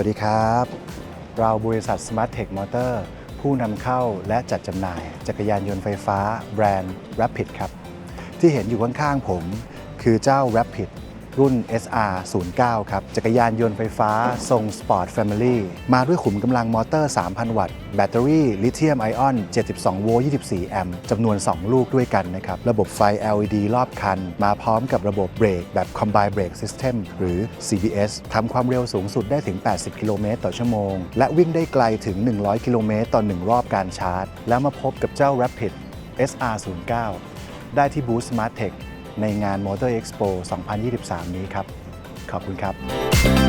วัสดีครับ เราบริษัท Smart Tech Motor ผู้นำเข้าและจัดจำหน่าย จักรยานยนต์ไฟฟ้า แบรนด์ Rapid ครับ ที่เห็นอยู่ข้างๆผม คือเจ้า Rapid รุ่น SR 09ครับ จักรยานยนต์ไฟฟ้า ทรง Sport Family มาด้วยขุมกำลังมอเตอร์ 3,000 วัตต์ แบตเตอรี่ลิเธียมไอออน 72 โวลต์ 24 แอมป์จำนวน 2 ลูกด้วยกันนะครับ ระบบไฟ LED รอบคัน มาพร้อมกับระบบเบรกแบบ Combined Brake System หรือ CBS ทำความเร็วสูงสุดได้ถึง 80 กิโลเมตรต่อชั่วโมง และวิ่งได้ไกลถึง 100 กิโลเมตรต่อ 1 รอบการชาร์จ แล้วมาพบกับเจ้า Rapid SR 09 ได้ที่บูธ Smart Tech ในงาน Motor Expo 2023 นี้ครับ ขอบคุณครับ